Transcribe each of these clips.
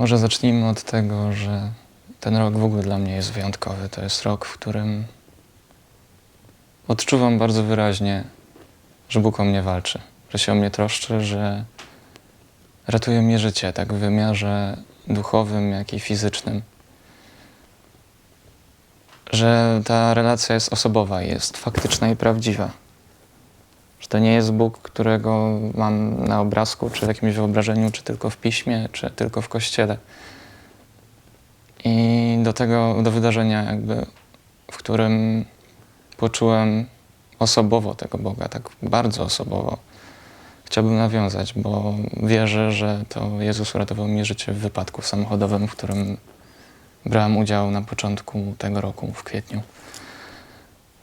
Może zacznijmy od tego, że ten rok w ogóle dla mnie jest wyjątkowy. To jest rok, w którym odczuwam bardzo wyraźnie, że Bóg o mnie walczy, że się o mnie troszczy, że ratuje mi życie, tak w wymiarze duchowym, jak i fizycznym. Że ta relacja jest osobowa, jest faktyczna i prawdziwa. To nie jest Bóg, którego mam na obrazku, czy w jakimś wyobrażeniu, czy tylko w piśmie, czy tylko w kościele. I do tego, do wydarzenia jakby, w którym poczułem osobowo tego Boga, tak bardzo osobowo, chciałbym nawiązać, bo wierzę, że to Jezus uratował mi życie w wypadku samochodowym, w którym brałem udział na początku tego roku, w kwietniu.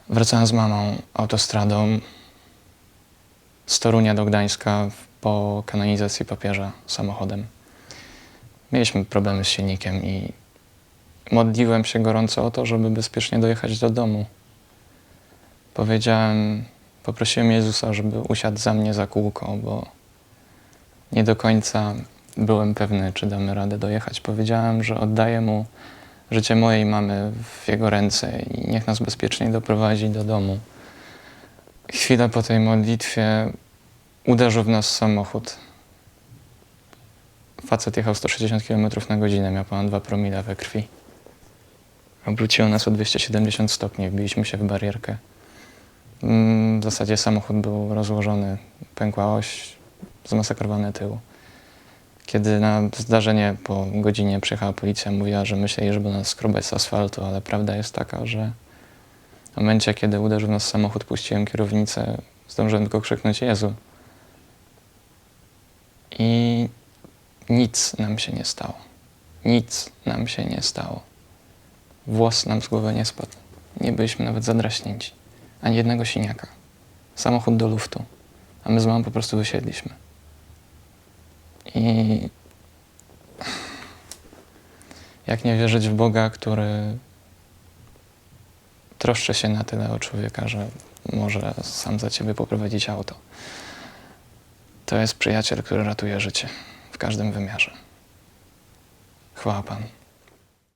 Wracałem z mamą autostradą z Torunia do Gdańska po kanonizacji papieża samochodem. Mieliśmy problemy z silnikiem i modliłem się gorąco o to, żeby bezpiecznie dojechać do domu. Powiedziałem, poprosiłem Jezusa, żeby usiadł za mnie za kółko, bo nie do końca byłem pewny, czy damy radę dojechać. Powiedziałem, że oddaję mu życie mojej mamy w jego ręce i niech nas bezpiecznie doprowadzi do domu. Chwilę po tej modlitwie uderzył w nas samochód. Facet jechał 160 km na godzinę, miał ponad 2 promile we krwi. Obróciło nas o 270 stopni, wbiliśmy się w barierkę. Mm, W zasadzie samochód był rozłożony, pękła oś, zmasakrowany tył. Kiedy na zdarzenie po godzinie przyjechała policja, mówiła, że myśleli, żeby nas skrobać z asfaltu, ale prawda jest taka, że w momencie, kiedy uderzył nas samochód, puściłem kierownicę, zdążyłem tylko krzyknąć Jezu. I nic nam się nie stało. Nic nam się nie stało. Włos nam z głowy nie spadł. Nie byliśmy nawet zadraśnięci. Ani jednego siniaka. Samochód do luftu. A my z mamą po prostu wysiedliśmy. I jak nie wierzyć w Boga, który troszczy się na tyle o człowieka, że może sam za ciebie poprowadzić auto. To jest przyjaciel, który ratuje życie w każdym wymiarze. Chwała Panu.